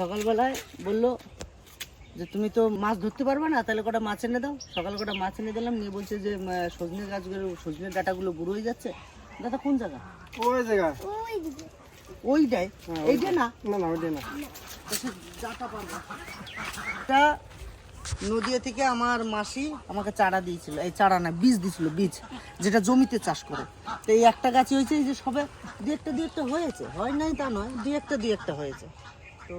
সকালবেলায় বলল যে তুমি তো মাছ ধরতে পারবে না তাহলে কটা মাছ এনে দাও। সকাল কটা মাছ এনে দিলাম নিয়ে বলছে যে সজনে গাছগুলো সজনে ডাটাগুলো বুড়ো হয়ে যাচ্ছে। দাদা কোন জায়গা? ওই জায়গা। ওইটাই এইটা না? না না ওইটা না। এটা নদিয়া থেকে আমার মাসি আমাকে চারা দিয়েছিল এই চারা না বীজ দিয়েছিল বীজ যেটা জমিতে চাষ করে। তো এই একটা গাছই হয়েছে এই যে সবে দু একটা দু একটা হয়েছে। হয় নাই তা নয় দু একটা দু একটা হয়েছে। তো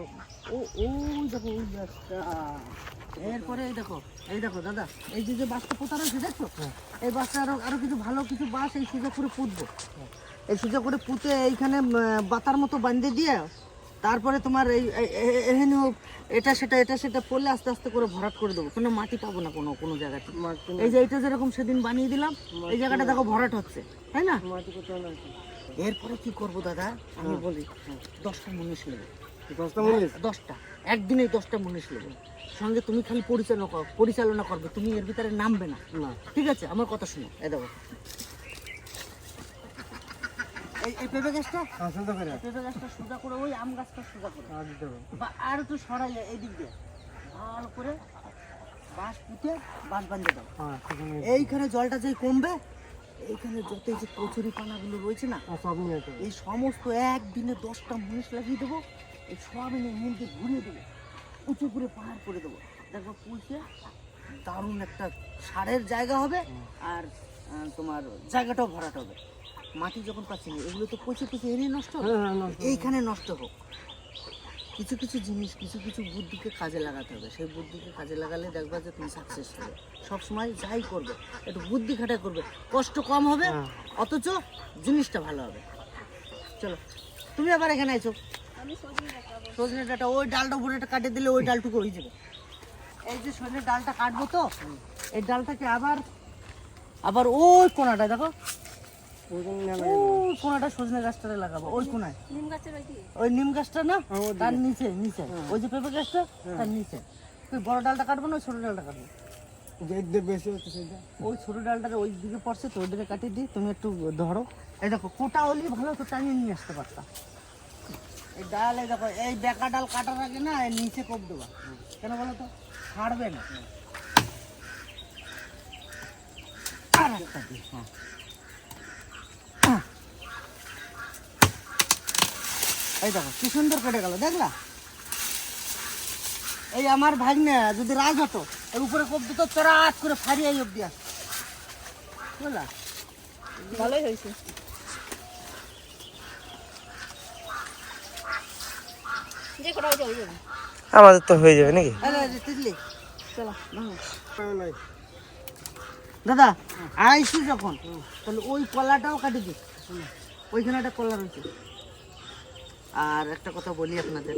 ও ওই দেখো ওই গাছটা এরপরে এই দেখো এই দেখো দাদা এই যে যে বাসটা পোতা রয়েছে দেখছ? এই বাসটা আরও আরও কিছু ভালো কিছু বাস এই সোজা করে পুঁতবো। এই সোজা করে পুঁতে এইখানে বাতার মতো বান্ধে দিয়ে তারপরে তোমার এই এখানে এটা সেটা এটা সেটা পড়লে আস্তে আস্তে করে ভরাট করে দেবো। কোনো মাটি পাবো না কোনো কোনো জায়গাতে। এই যে এটা যেরকম সেদিন বানিয়ে দিলাম এই জায়গাটা দেখো ভরাট হচ্ছে তাই না? এরপরে কি করব দাদা? আমি বলি দশটা মুনিশ নেবে। দশটা মিনিট দশটা। একদিনেই দশটা মুনিশ নেবে সঙ্গে তুমি খালি পরিচালনা কর পরিচালনা করবে। তুমি এর ভিতরে নামবে না। না। ঠিক আছে? আমার কথা শুনো। এই দেখো। এই এই পেঁপে গাছটা? করে। পেঁপে গাছটা সোজা করে ওই আম গাছটা সোজা করে। আর দিতে হবে। বা আর একটু সরাইলে এই দিয়ে। ভালো করে বাঁশ পুঁতে বাঁশ বাঁধে দাও। হ্যাঁ এইখানে জলটা যে কমবে এইখানে যত এই যে কচুরি পানাগুলো রয়েছে না হবে। এই সমস্ত একদিনে দশটা মুনিশ লাগিয়ে দেবো। এই সব এনে মধ্যে ঘুরিয়ে দেবো। উঁচু করে পাহাড় করে দেবো। দেখো পুষে দারুণ একটা সারের জায়গা হবে আর তোমার জায়গাটাও ভরাট হবে। মাটি যখন পাচ্ছি না এগুলো তো পচে পচে এনে নষ্ট হ্যাঁ হ্যাঁ নষ্ট এইখানে নষ্ট হোক। কিছু কিছু জিনিস কিছু কিছু বুদ্ধিকে কাজে লাগাতে হবে। সেই বুদ্ধিকে কাজে লাগালে দেখবা যে তুমি সাকসেস হবে। সবসময় যাই করবে একটু বুদ্ধি খাটাই করবে। কষ্ট কম হবে হ্যাঁ। অথচ জিনিসটা ভালো হবে। চলো তুমি আবার এখানে আইছো। সজনে ডাটা ওই ডালটা উপরে কাটে দিলে ওই ডালটুকু হয়ে যাবে। এই যে সজনে ডালটা কাটবো তো এই ডালটাকে আবার আবার ওই কোনাটা দেখো। ওইখানে নিয়ে না ওই কোনাটা সজনে গাছটারে লাগাবো ওই কোনায়। ওই নিম গাছটা না হ্যাঁ, তার নিচে নিচে। ওই যে পেঁপে গাছটা তার নিচে। তুই বড় ডালটা কাটবো না ওই ছোট ডালটা কাটবো? ওই ছোট ডালটার ওই দিকে পড়ছে তো ওইদিকে কাটিয়ে দিই তুমি একটু ধরো। এই দেখো কোটা হলেই ভালো তো টানিয়ে নিয়ে আসতে পারতাম। এই ডাল, এই দেখো, এই বেকা ডাল কাটার আগে না নিচে কোপ দেবা। কেন বলো তো? ছাড়বে না। হ্যাঁ। এই দেখো, কি সুন্দর কেটে গেল, দেখলা? এই আমার ভাগ্নে, যদি রাজ হতো এর উপরে কোপ দিত চরাত করে ফারিয়ে এই অব্দি আসতো। বুঝলা? ভালোই হয়েছে যে কটা হয়েছে হয়ে যাবে আমাদের তো হয়ে যাবে নাকি? দাদা আইসি যখন, তাহলে ওই কলাটাও কাটি দিস ওইখানে একটা কলা রয়েছে। আর একটা কথা বলি আপনাদের।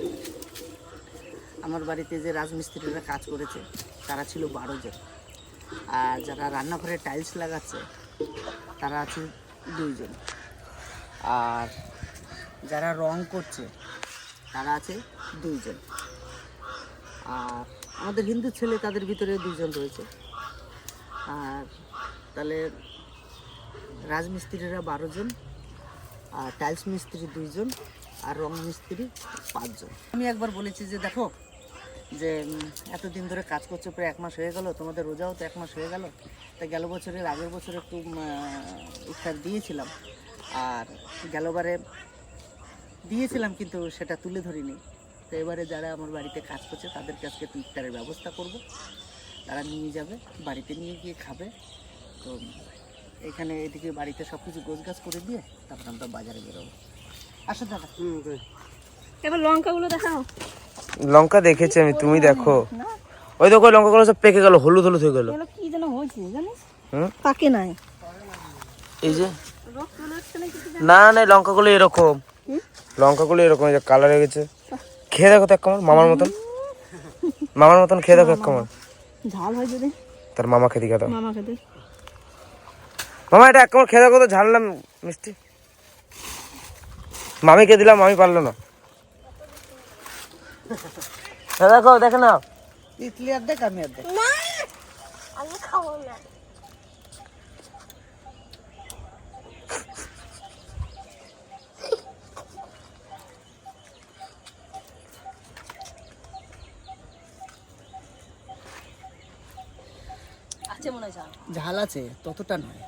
আমার বাড়িতে যে রাজমিস্ত্রিরা কাজ করেছে, তারা ছিল বারো জন। আর যারা রান্নাঘরে টাইলস লাগাচ্ছে, তারা আছে দুইজন। আর যারা রং করছে তারা আছে দুইজন। আর আমাদের হিন্দু ছেলে তাদের ভিতরে দুজন রয়েছে। আর তাহলে রাজমিস্ত্রিরা বারো জন, আর টাইলস মিস্ত্রি দুইজন, আর রং মিস্ত্রি পাঁচজন। আমি একবার বলেছি যে, দেখো, যে এতদিন ধরে কাজ করছ, প্রায় এক মাস হয়ে গেল, তোমাদের রোজাও তো এক মাস হয়ে গেল। তা গেল বছরের, আগের বছর একটু ইফতার দিয়েছিলাম। আর গেলবারে দিয়েছিলাম কিন্তু সেটা তুলে ধরিনি। তো এবারে যারা আমার বাড়িতে কাজ করছে তাদের কাছে একটু ইফতারের ব্যবস্থা করব। তারা নিয়ে যাবে বাড়িতে নিয়ে গিয়ে খাবে। তো এখানে এদিকে বাড়িতে সব কিছু গোছগাছ করে দিয়ে তারপর আমরা বাজারে বেরোবো। আসো দাদা। এবার লঙ্কাগুলো দেখাও। লঙ্কা দেখেছি আমি তুমি দেখো। ওই দেখো লঙ্কাগুলো সব পেকে গেল হলুদ হলুদ হয়ে গেল। কি যেন হয়েছে জানিস? পাকে নাই। এই যে। না না না লঙ্কাগুলো এরকম? লঙ্কাগুলো এরকম এই যে কালার হয়ে গেছে। খেয়ে দেখো তো এক কামড় মামার মতন। মামার মতন খেয়ে দেখো এক কামড় ঝাল হয় যদি। তার মামাকে দিকে দাও মামা খেতে। মামা এটা এক কামড় খেয়ে দেখো তো ঝাড়লাম মিষ্টি। মামিকে দিলাম মামি পারল না। খেয়ে দেখো দেখে না তিতলি আর দেখ আমি আর দেখ আমি খাব না। আসছে মনে হয় ঝাল। আছে ততটা নয়।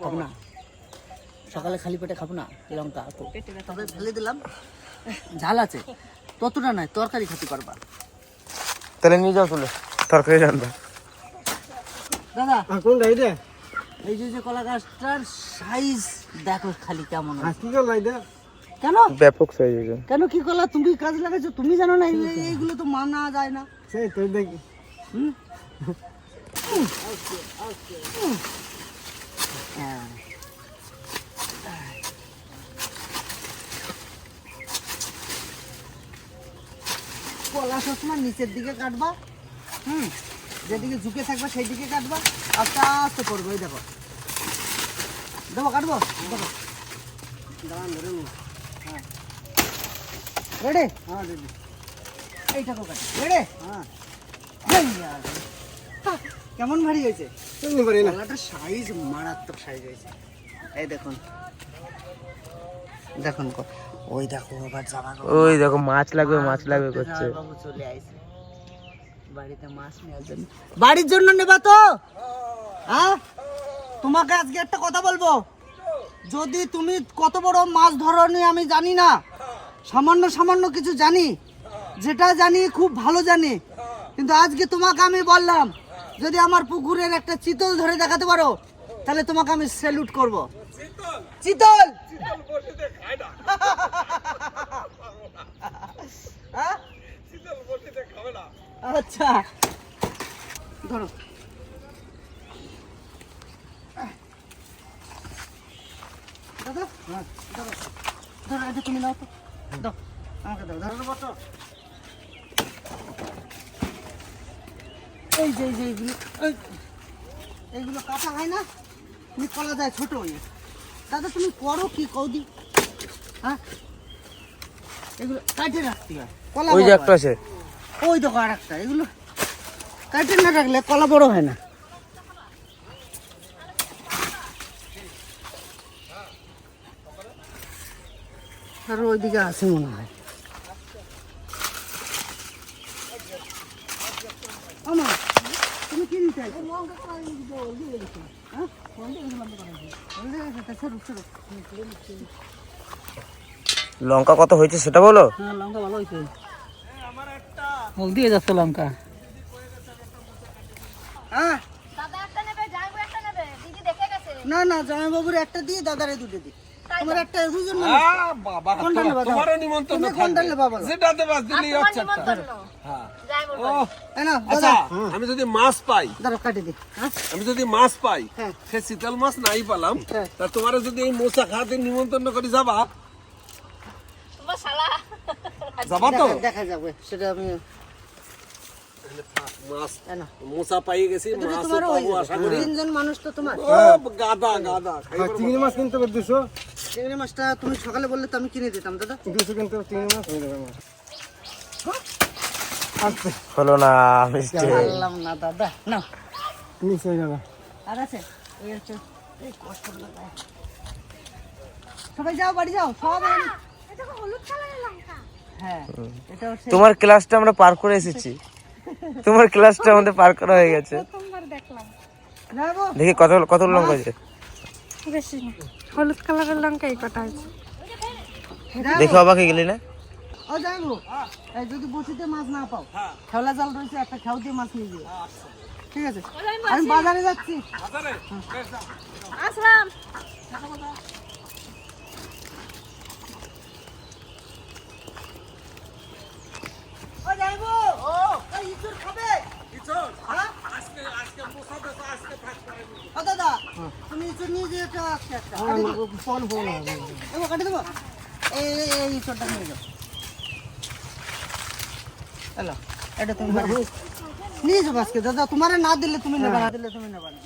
খাব না। সকালে খালি পেটে খাব না লঙ্কা তো তবে ফেলে দিলাম। ঝাল আছে ততটা নয় তরকারি খেতে পারবা তাহলে নিয়ে যাও তুলে তরকারি রান্না। দাদা আর কোনটা এই যে যে কলা গাছটার সাইজ দেখো খালি কেমন আর কি করলা এটা কেন? ব্যাপক সাইজ কেন কি কলা? তুমি কাজ লাগাইছো তুমি জানো না এইগুলো তো মানা যায় না। সেই তোর দেখি। হুম? হ্যাঁ। কলা সবসময় নিচের দিকে কাটবা হুম? যেদিকে ঝুঁকে থাকবে সেই দিকে কাটবা আস্তে আস্তে করব এই দেখো। দেবো কাটবো? দেখো রেডি হ্যাঁ দিদি এইটাকেও কাটি রেডি হ্যাঁ। কেমন ভারী হয়েছে? পারি না। কলাটার সাইজ মারাত্মক সাইজ হয়েছে। এই দেখুন। দেখুন ওই দেখো আবার জামা ওই দেখো মাছ লাগবে মাছ লাগবে করছে। বাবু চলে আইছে। বাড়িতে মাছ নেওয়ার জন্য। বাড়ির জন্য নেবা তো? হ্যাঁ? তোমাকে আজকে একটা কথা বলব। যদি তুমি কত বড় মাছ ধরো নি আমি জানি না। সামান্য সামান্য কিছু জানি। যেটা জানি খুব ভালো জানি। কিন্তু আজকে তোমাকে আমি বললাম যদি আমার পুকুরের একটা চিতল ধরে দেখাতে পারো তাহলে তোমাকে আমি স্যালুট করব। চিতল? হ্যাঁ? আচ্ছা। ধরো। দাদা? হ্যাঁ ধরো। ধরো এটা তুমি নাও তো। দাও আমাকে দাও। ধরো বসো। এই যে যে এইগুলো এইগুলো হয় না? তুমি কলা যায় ছোট হয়ে। দাদা তুমি করো কি কৌদি? হ্যাঁ? এগুলো কাটে রাখতে হয়। কলা ওই যে একটা আছে। ওই দেখো আর একটা এগুলো কাটে না রাখলে কলা বড় হয় না। আর ওইদিকে আছে মনে হয় আমার তুমি কি নিতে চাইছো? হ্যাঁ? হলদে গেছে, তা সরু, সরু। লঙ্কা কত হয়েছে সেটা বলো? হ্যাঁ লঙ্কা ভালো হয়েছে। হলদি যাচ্ছে লঙ্কা। হ্যাঁ দাদা একটা নেবে জামাইবু একটা নেবে দিদি দেখে গেছে। না না জামাইবাবুর একটা দিয়ে দাদারে দুটো দি তোমার একটা দুজন আ, বাবা? তোমারও নিমন্ত্রণ তুমি কোনটা দিলেই হচ্ছে হ্যাঁ। আচ্ছা আমি যদি মাছ পাই দাঁড়াও কাটি দি। আমি যদি মাছ পাই হ্যাঁ। সে শীতল মাছ নাই পেলাম। হ্যাঁ। তা তোমার যদি এই মোচা খাতে নিমন্ত্রণ করে যাবা? তোমার শালা। যাবা তো? দেখা- দেখা যাবে। সেটা আমি মাছ এই পাই গেছি মাছ পাবো আশা করি। তিনজন মানুষ তো তোমার। গাদা গাদা চিংড়ি মাছ কিনতে দুশো। চিংড়ি মাছটা তুমি সকালে বললে তো আমি কিনে দিতাম দাদা। দুশো কিনতে হবে চিংড়ি মাছ হয়ে যাবে আমার। আচ্ছা হলো না মিষ্টি পারলাম না দাদা। না। মিস হয়ে যাবে। আর আছে? এই হচ্ছে এই কষ্ট লাগায়। সবাই যাও বাড়ি যাও সব এটা হলুদ কালারের লঙ্কা। হ্যাঁ এটা তোমার ক্লাসটা আমরা পার করে এসেছি। তোমার ক্লাসটা আমাদের পার করা হয়ে গেছে। প্রথমবার দেখলাম। যাব? দেখি কত কত লঙ্কা আছে? বেশি না। হলুদ কালারের লঙ্কা এই কটা আছে। দেখে অবাক হয়ে গেলি না? ও যাব। এই যদি বসিতে মাছ না পাও খেওলা জাল রয়েছে একটা খেউ দিয়ে মাছ নিয়ে যাও। ঠিক আছে? আমি বাজারে যাচ্ছি। আসলাম ও যাইবো ও এই ইঁচড় খাবে হ্যাঁ? ও দাদা তুমি ইঁচড় নিয়ে যেতে আজকে একটা কাটি দিবো। ফল ফল হবে দেবো কাটি দেবো এই এই- এই ইঁচড়টা নিয়ে যাও হ্যালো এটা তুমি নিয়ে যাব আজকে দাদা তোমারে না দিলে তুমি নেবা না দিলে তুমি নেবা না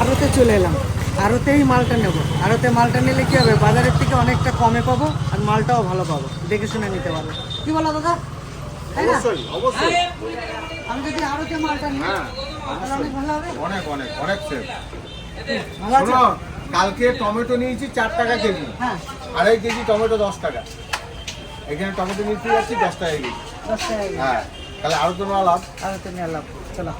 আরতে চলে এলাম আরতেই মালটা নেব। আরতে মালটা নিলে কি হবে? বাজারের থেকে অনেকটা কমে পাবো আর মালটাও ভালো পাবো। দেখে শুনে নিতে পারব কি বলো দাদা? অবশ্যই অবশ্যই। আমি যদি আরতে মালটা নিই তাহলে অনেক ভালো হবে? অনেক অনেক অনেক সেভ শোনো কালকে টমেটো নিয়েছি চার টাকা কেজি। হ্যাঁ। আড়াই কেজি টমেটো দশ টাকা। এখানে টমেটো নিতে যাচ্ছি দশ টাকা কেজি। দশ টাকা হ্যাঁ। তাহলে আরও তো না লাভ। আরতে নিয়ে লাভ। চলো।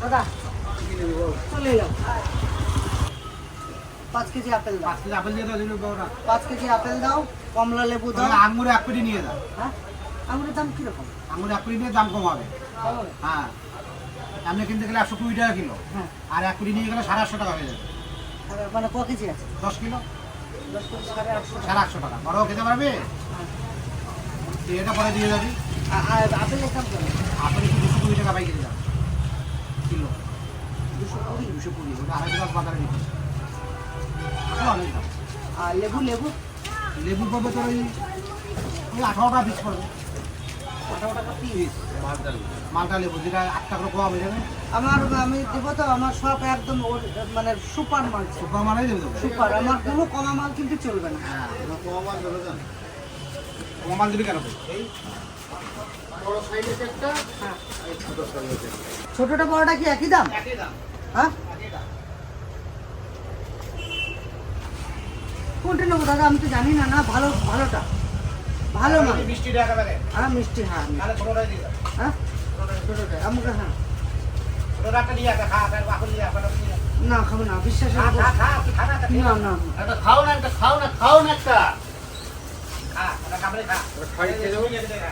দাদা চলে এলাম। পাঁচ কেজি আপেল দাও। আপেল দিয়ে দাও পাঁচ কেজি আপেল দাও কমলা লেবু দাও। আঙুরে এক পেটি নিয়ে দাও। হ্যাঁ? আঙুরের দাম কীরকম? আঙুরে এক পেটি নিয়ে দাম কম হবে হ্যাঁ। আপনি কিনতে গেলে একশো কুড়ি টাকা কিলো। হ্যাঁ। আর এক পেটি নিয়ে গেলে সাড়ে আটশো টাকা হয়ে যাবে। মানে ক কেজি আছে? দশ কিলো। সাড়ে আটশো টাকা। বড় খেতে পারবে? এটা পরে দিয়ে যাবি। আপেলের দাম একটু দুশো কুড়ি টাকা দাম। কিলো। দুশো কুড়ি দুশো কুড়ি ওটা আড়াইশো টাকা বাজারে বিক্রি অনেক দাম। আর লেবু লেবু? লেবু পাবে তোর ওই ওই আঠারো টাকা পিস পড়বে। আঠারো টাকা পিস মালটা লেবু। যেটা আট টাকা কম হয়ে যাবে আমার আমি দেবো তো আমার সব একদম মানে সুপার মাল। সুপার মালাই দেবো সুপার আমার কোনো কমা মাল কিন্তু চলবে না। হ্যাঁ কম মাল দিবি কেন? তুই? এই। ছোটটা বড়টা কি একই দাম? হ্যাঁ? কোনটা নেব দাদা? আমি তো জানি না না ভালো ভালোটা। ভালো মাল মিষ্টি হ্যাঁ মিষ্টি হ্যাঁ মিষ্টি। হ্যাঁ? ছোটটা আমাকে হ্যাঁ। না খাব না বিশ্বাস না না নে। না। খাও না খাও না খাও না একটা। খা একটা খা। খাই খেয়ে যাব আঙ্গুর একটা আছে একটু ভালোটা নিবি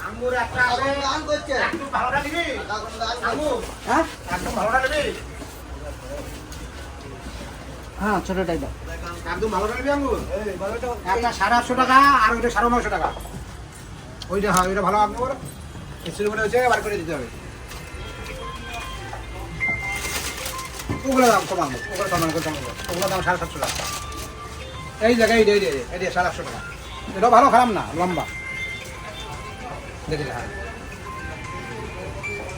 আঙ্গুর হ্যাঁ? একদম হ্যাঁ ছোটটাই দাও। একদম ভালোটা নিবি আঙ্গুর একটা সাড়ে আটশো টাকা আর ওইটা সাড়ে নশো টাকা। ওইটা হ্যাঁ ওইটা ভালো আঙ্গুর এসির উপরে হচ্ছে বার করে দিতে হবে। ওগুলো দাম ওগুলো ওগুলো কমান ওগুলো দাম সাড়ে সাতশো টাকা। এই জায়গায় এই এই এই যে সাড়ে আটশো টাকা। এটাও ভালো খারাপ না লম্বা। দেখে হ্যাঁ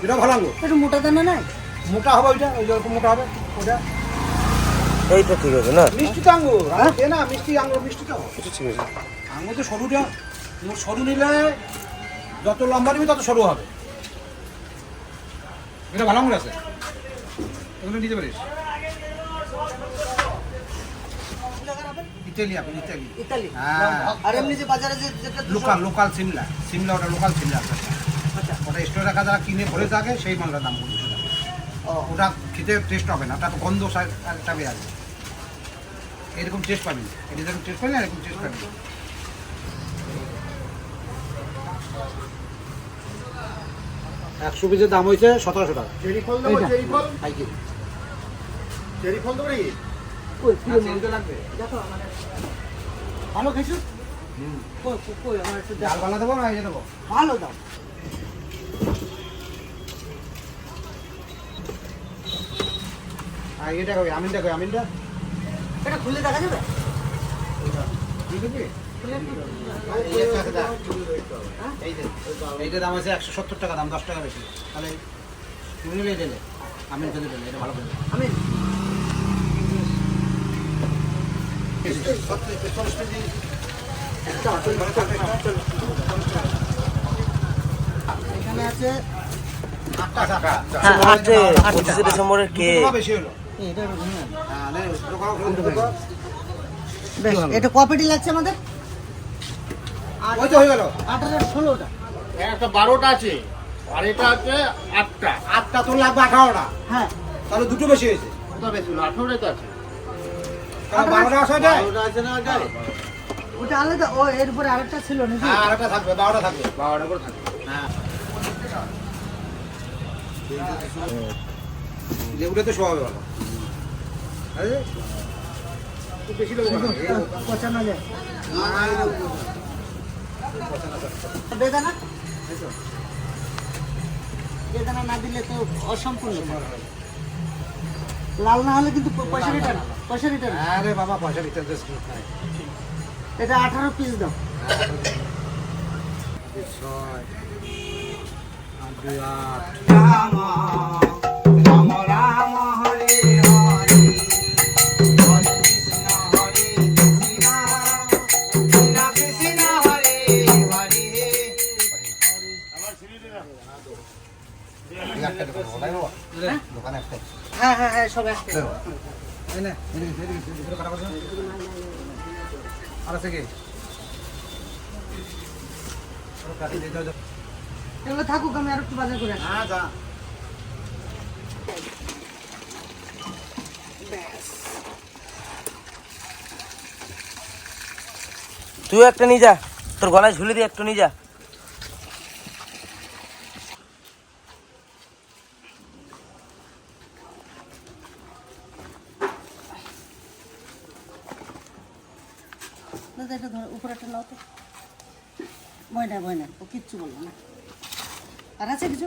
এটাও ভালো আঙ্গুর। একটু মোটা দানা নাই? মোটা হবে ওইটা ওই যেরকম মোটা হবে ওটা এইটা ঠিক আছে না? মিষ্টি তো আঙ্গুর। খেয়ে না মিষ্টি আঙ্গুর মিষ্টি তো। এটা ঠিক আছে। আঙ্গুর তো সরুটা। সরু নিলে যত লম্বা নিবি তত সরু হবে। এটা ভালো আঙ্গুর আছে। এগুলো নিতে পারিস। ইতালি আপনি ইতালি। ইতালি। হ্যাঁ। আর এমনি যে বাজারে যে যেটা লোকাল লোকাল সিমলা। সিমলা ওটা লোকাল সিমলা। আচ্ছা। ওটা স্টোরে রাখা যারা কিনে ভরে থাকে সেই মালটার দাম বলছে। ওটা খেতে টেস্ট হবে না। ওটা তো গন্ধ একটা এরকম টেস্ট। এটা যেরকম এরকম টেস্ট একশো পিসের দাম হয়েছে সতেরোশো টাকা। চেরি ফল দেবো চেরি ফল? চেরি ফল দেবো নাকি? ভালো খেয়েছো? ডাল দেখো। দেবো না দেবো ভালো দাও আর এটা কই আমিনটা কই আমিনটা? এটা খুলে দেখা যাবে? কি দেখবি খুলে একটু- এই একটা আছে দাম। এই যে এইটার দাম আছে একশো সত্তর টাকা দাম দশ টাকা বেশি। তাহলে তুমি নিলে দিলে আমিন দিলে এটা ভালো করে আমি এখানে আছে আটটা হ্যাঁ পঁচিশে ডিসেম্বরের কে? বেশি এটা রঙিন। হ্যাঁ করো। বেশ এটা কপিটি লাগছে আমাদের? ওই তো হয়ে গেল। আঠারো ষোলোটা। একটা বারোটা আছে আর এটা আছে আটটা। আটটা তোর লাগবে আঠারোটা। হ্যাঁ। তাহলে দুটো বেশি হয়েছে। কোথা বেশি হলো আঠারোটাই তো আছে। বারোটা আসা যায়? না ওটা আলাদা ও এর উপরে আরেকটা ছিল নাকি? হ্যাঁ আরেকটা থাকবে বারোটা থাকবে। বারোটা করে থাকে হ্যাঁ। লেবুটা তো ভালো বেশি। পচানো যায়। বেদানা? বেদানা না দিলে তো অসম্পূর্ণ। লাল না হলে কিন্তু পয়সা রিটার্ন পয়সা রিটার্ন আরে বাবা পয়সা রিটার্ন নাই। এটা আঠারো পিস দাও। ছয় আট হ্যাঁ হ্যাঁ হ্যাঁ সব। আর আছে কি? থাকুক আমি আর একটু বাজার করে হ্যাঁ, যা। তুই একটা নিয়ে যা তোর গলায় ঝুলে দিয়ে একটু নিয়ে যা দাদা এটা ধরো উপরে একটা নাও তো ভয় না ভয় না ও কিচ্ছু বলব না। আর আছে কিছু?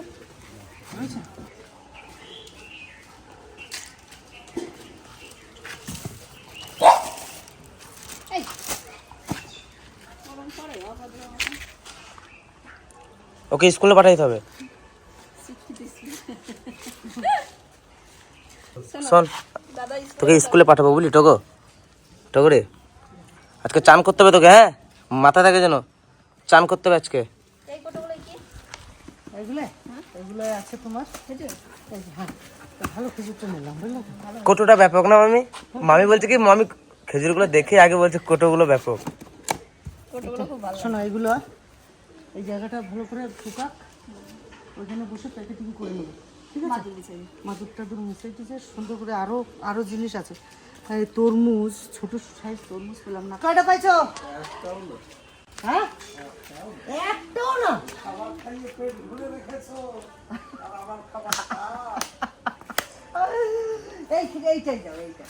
রয়েছে? ওকে স্কুলে পাঠাইতে হবে। শোন তোকে স্কুলে পাঠাবো। বুঝলি টোকো টোকো রে। আজকে চান করতে হবে তোকে হ্যাঁ? মাথা থাকে যেন। চান করতে হবে আজকে। এগুলো? এগুলো আছে তোমার। হ্যাঁ ভালো খেজুরটা নিলাম বুঝলে? কোটোটা ব্যাপক না মামি? মামি বলছে কি মামি খেজুরগুলো দেখে আগে বলছে কোটোগুলো ব্যাপক। শোনো এগুলো এই জায়গাটা ভালো করে ফুকাক ওইখানে বসে প্যাকেটিং করে নেব ঠিক আছে? মাদুর টাদুর সুন্দর করে আরও আরও জিনিস আছে। এই তরমুজ ছোট সাইজ তরমুজ পেলাম না। কয়টা পাইছো? হ্যাঁ? একটাও না এই ঠিক এইটাই দাও এইটা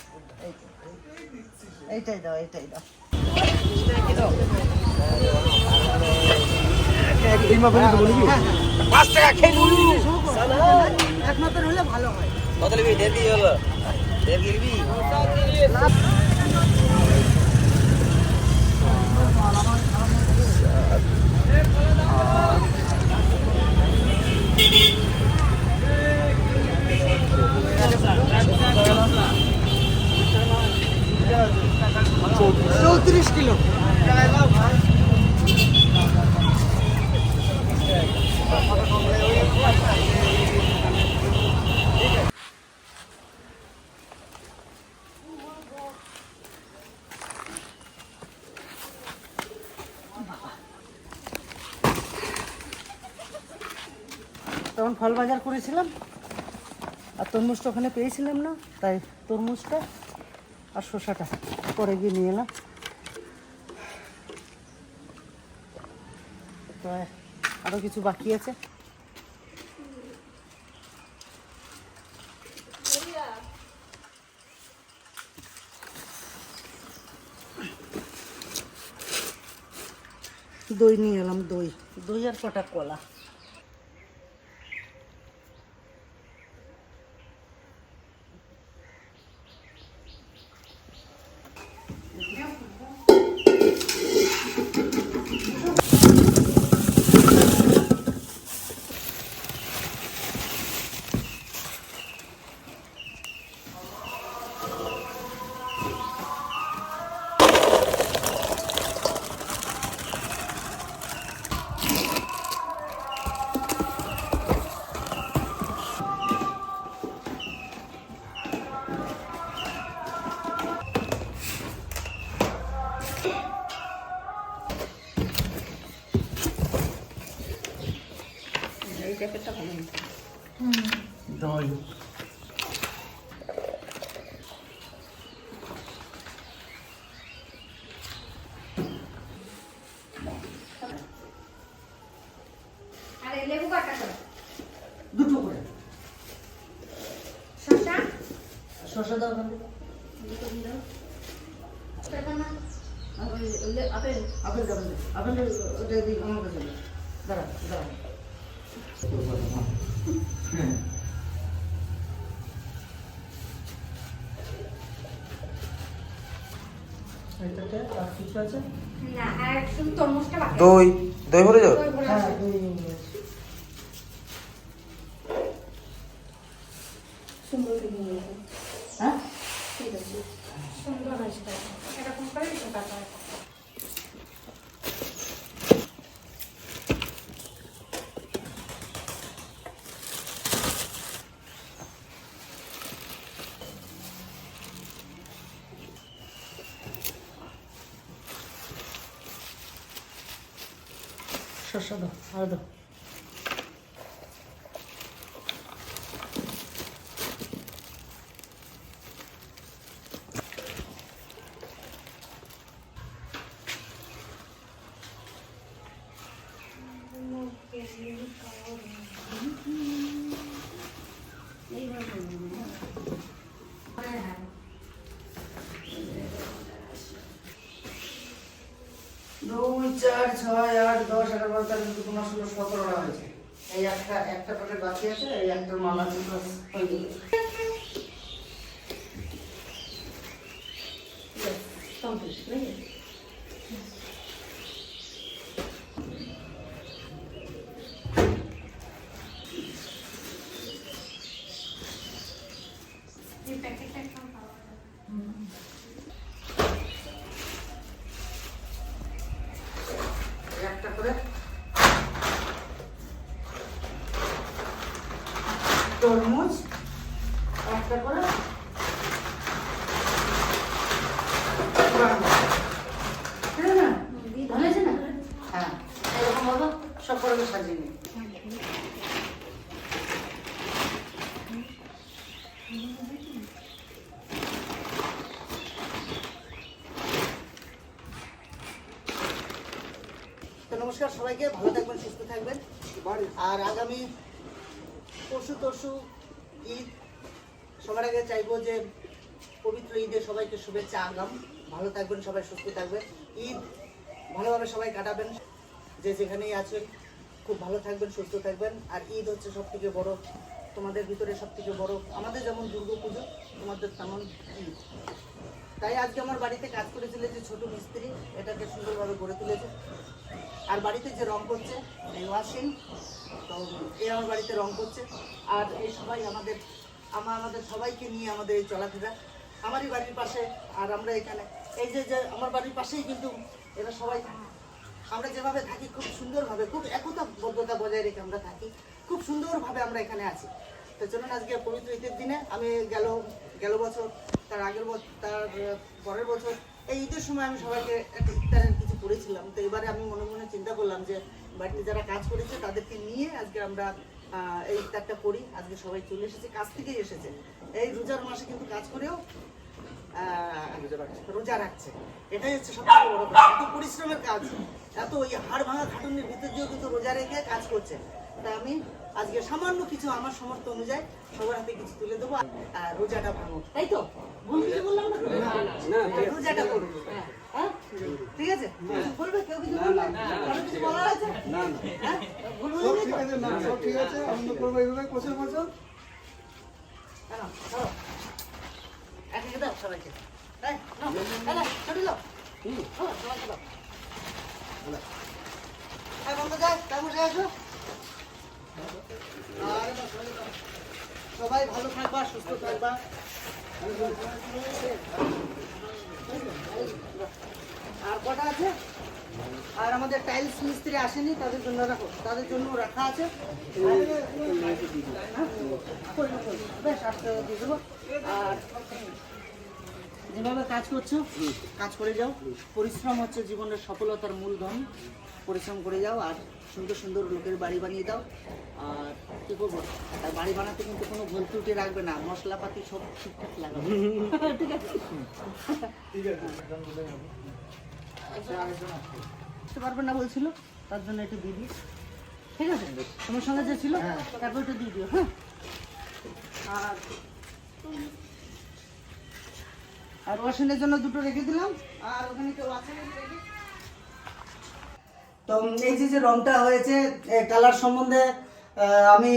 এইটাই দাও এইটাই দাও পাঁচ টাকা খেয়ে এক মতন হলে ভালো হয় কত দেড় কেজি হলো দেড় কেজি নিবি? চৌত্রিশ কিলো। ফল বাজার করেছিলাম। আর তরমুজটা ওখানে পেয়েছিলাম না, তাই তরমুজটা আর শসাটা পরে গিয়ে নিয়ে এলাম। তো আরও কিছু বাকি আছে। দই নিয়ে এলাম, দই। দই আর কটা কলা দই দুটো করে শসা দাও আপেল আপেল আপেল আপেল ওটা দিই আমার কাছে দাঁড়া দাঁড়া কিছু আছে। না আর শুধু তরমুজটা দই। দই ভরে যাও হ্যাঁ দই নিয়ে এসো। হ্যাঁ সুন্দর হয়েছে এরকম করে ঢোকাতে হয় সরষা দাও আর দাও দুই চার ছয় আট দশ এগারো বারো তেরো চোদ্দ পনেরো ষোলো সতেরোটা হয়েছে এই একটা একটা প্যাকেট বাকি আছে এই একটা মালা দুটো হয়ে গেল কমপ্লিট নাকি একটা করে তরমুজ একটা করে। আছে না? হ্যাঁ এরকম সব করে আমি সাজিয়ে নিই নমস্কার সবাইকে ভালো থাকবেন সুস্থ থাকবেন আর আগামী পরশু তরশু ঈদ সবার আগে চাইব যে পবিত্র ঈদে সবাইকে শুভেচ্ছা, আগাম। ভালো থাকবেন, সবাই সুস্থ থাকবেন। ঈদ ভালোভাবে সবাই কাটাবেন। যে যেখানেই আছেন, খুব ভালো থাকবেন, সুস্থ থাকবেন। আর ঈদ হচ্ছে সব থেকে বড়, তোমাদের ভিতরে সব থেকে বড়, আমাদের যেমন দুর্গা পুজো তোমাদের তেমন ঈদ। তাই আজকে আমার বাড়িতে কাজ করেছিল যে ছোট মিস্ত্রি, এটাকে সুন্দরভাবে গড়ে তুলেছে। আর বাড়িতে যে রং করছে, এই ওয়াশিং, তো এ আমার বাড়িতে রং করছে। আর এই সবাই আমাদের আমার আমাদের সবাইকে নিয়ে আমাদের এই চলাফেরা। আমারই বাড়ির পাশে আর আমরা এখানে। এই যে যে আমার বাড়ির পাশেই কিন্তু এরা সবাই আমরা যেভাবে থাকি খুব সুন্দরভাবে, খুব একতাবদ্ধতা বজায় রেখে আমরা থাকি। খুব সুন্দরভাবে আমরা এখানে আছি। তো চলুন আজকে পবিত্র ঈদের দিনে আমি গেল গেল বছর, তার আগের বছর তার পরের বছর, এই ঈদের সময় আমি সবাইকে একটা ইফতারের কিছু করেছিলাম। তো এবারে আমি মনে মনে চিন্তা করলাম যে বাড়িতে যারা কাজ করেছে তাদেরকে নিয়ে আজকে আমরা এই ইফতারটা করি। আজকে সবাই চলে এসেছে কাজ থেকেই এসেছে। এই রোজার মাসে কিন্তু কাজ করেও রোজা রাখছে এটাই হচ্ছে সবথেকে বড় কথা। এত পরিশ্রমের কাজ এত ওই হাড় ভাঙা খাটুনির ভিতর দিয়েও কিন্তু রোজা রেখে কাজ করছে। তা আমি আজকে সামান্য কিছু আমার সমর্থ অনুযায়ী সবার হাতে কিছু তুলে দেবো। আর রোজাটা ভাঙো তাই তো? ভুল কিছু বললাম না? রোজাটা করব ঠিক আছে বলবে কেউ কিছু বলবে কারও কিছু বলার আছে হ্যাঁ ভুল বলিনি তো? না সব ঠিক আছে আনন্দ করব এইভাবে কেন? ধরো। এক দাও সবাইকে। এই, নাও, ছড়িয়ে দাও। হ্যাঁ, সবাইকে দাও। এই, বন্ধু যাই, আছো? সবাইকে দাও। সবাই ভালো থাকবা সুস্থ থাকবা আর কটা আছে? আর আমাদের টাইলস মিস্ত্রি আসেনি তাদের জন্য রাখো তাদের জন্য রাখা আছে। কই না, কই না। বেশ আস্তে দিয়ে দেবো। আর যেভাবে কাজ করছ কাজ করে যাও। পরিশ্রম হচ্ছে জীবনের সফলতার মূলধন। পরিশ্রম করে যাও আর সুন্দর সুন্দর লোকের বাড়ি বানিয়ে দাও। আর কি করব? আর বাড়ি বানাতে কিন্তু কোনো ভুল ত্রুটি রাখবে না। মশলাপাতি সব ঠিকঠাক লাগাবে। ঠিক আছে? আসতে পারবে না বলছিল তার জন্য একটু দিয়ে দিই। ঠিক আছে? তোমার সঙ্গে যে ছিল তারপর একটু দিয়ে দিও হ্যাঁ? আর আর ওয়াশিনের জন্য দুটো রেখে দিলাম আর ওখানে কেউ আছে তো এই যে যে রংটা হয়েছে কালার সম্বন্ধে আমি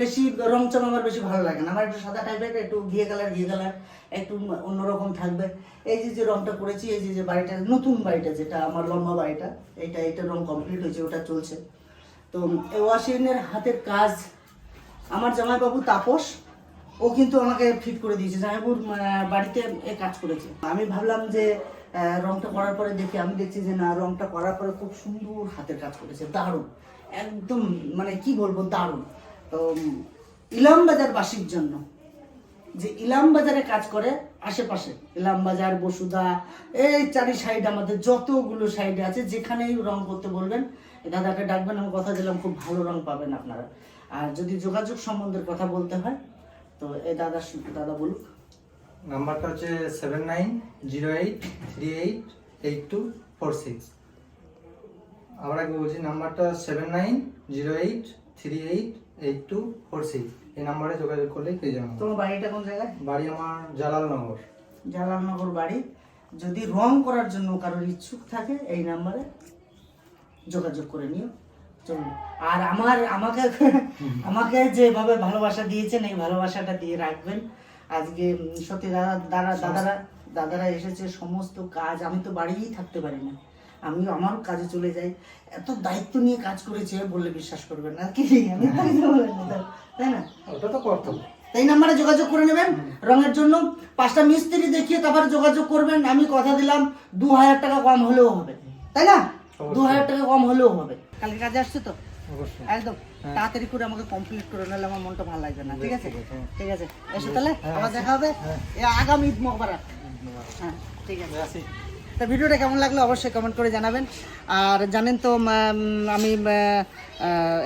বেশি রং চং আমার বেশি ভালো লাগে না। আমার একটু সাদা টাইপের একটু ঘিয়ে কালার ঘিয়ে কালার, একটু অন্যরকম থাকবে। এই যে যে রংটা করেছি, এই যে যে বাড়িটা, নতুন বাড়িটা যেটা, আমার লম্বা বাড়িটা, এটা এটা রং কমপ্লিট হয়েছে, ওটা চলছে। তো এই ওয়াশিনের হাতের কাজ, আমার জামাইবাবু তাপস, ও কিন্তু আমাকে ফিট করে দিয়েছে। জামাইবাবুর বাড়িতে এ কাজ করেছে। আমি ভাবলাম যে রংটা করার পরে দেখি, আমি দেখছি যে না, রংটা করার পরে খুব সুন্দর হাতের কাজ করেছে, দারুণ। একদম মানে কি বলব, দারুণ। তো উম, ইলাম বাজার বাসির জন্য। যে ইলাম বাজারে কাজ করে আশেপাশে। ইলাম বাজার বসুধা এই চারি সাইড আমাদের যতগুলো সাইডে আছে যেখানেই রং করতে বলবেন দাদাকে ডাকবেন আমি কথা দিলাম খুব ভালো রং পাবেন আপনারা। আর যদি যোগাযোগ সম্বন্ধের কথা বলতে হয় তো এই দাদা দাদা বলুক। নাম্বারটা হচ্ছে seven nine zero eight three eight eight two four six. আবার একবার বলছি নাম্বারটা seven nine zero eight three eight eight two four six এই নাম্বারে যোগাযোগ করলেই পেয়ে যাবেন তোমার বাড়িটা কোন জায়গায়? বাড়ি আমার জালালনগর। জালালনগর বাড়ি। যদি রং করার জন্য কারোর ইচ্ছুক থাকে এই নাম্বারে যোগাযোগ করে নিও। চলুন। আর আমার আমাকে আমাকে যেভাবে ভালোবাসা দিয়েছেন এই ভালোবাসাটা দিয়ে রাখবেন। আজকে সত্যি দাদা দাদা দাদারা দাদারা এসেছে সমস্ত কাজ। আমি তো বাড়িই থাকতে পারি না। আমি আমার কাজে চলে যাই। এত দায়িত্ব নিয়ে কাজ করেছে বললে বিশ্বাস করবেন না। কি আমি তাই না? ওটা তো কর্তব্য। এই নাম্বারে যোগাযোগ করে নেবেন। রঙের জন্য পাঁচটা মিস্ত্রি দেখিয়ে তারপরে যোগাযোগ করবেন। আমি কথা দিলাম দু হাজার টাকা কম হলেও হবে। তাই না? দু হাজার টাকা কম হলেও হবে। কালকে কাজে আসছে তো? একদম। তাড়াতাড়ি করে আমাকে কমপ্লিট করে নিলে আমার মনটা ভালো লাগবে না। ঠিক আছে? ঠিক আছে। এসো তাহলে। আবার দেখা হবে। এ আগামী ঈদ মোবারক হ্যাঁ ঠিক আছে। তা ভিডিওটা কেমন লাগল অবশ্যই কমেন্ট করে জানাবেন। আর জানেন তো আমি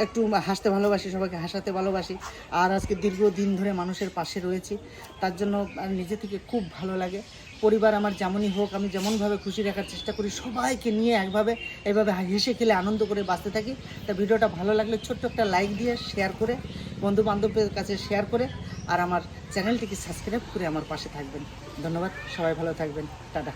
একটু হাসতে ভালোবাসি, সবাইকে হাসাতে ভালোবাসি। আর আজকে দীর্ঘদিন ধরে মানুষের পাশে রয়েছি। তার জন্য নিজে থেকে খুব ভালো লাগে। পরিবার আমার যেমনই হোক, আমি যেমনভাবে খুশি রাখার চেষ্টা করি, সবাইকে নিয়ে একভাবে, এভাবে হেসে খেলে আনন্দ করে বাঁচতে থাকি। তা ভিডিওটা ভালো লাগলে ছোট্ট একটা লাইক দিয়ে শেয়ার করে বন্ধু বান্ধবের কাছে শেয়ার করে, আর আমার চ্যানেলটিকে সাবস্ক্রাইব করে আমার পাশে থাকবেন। ধন্যবাদ, সবাই ভালো থাকবেন। টাটা।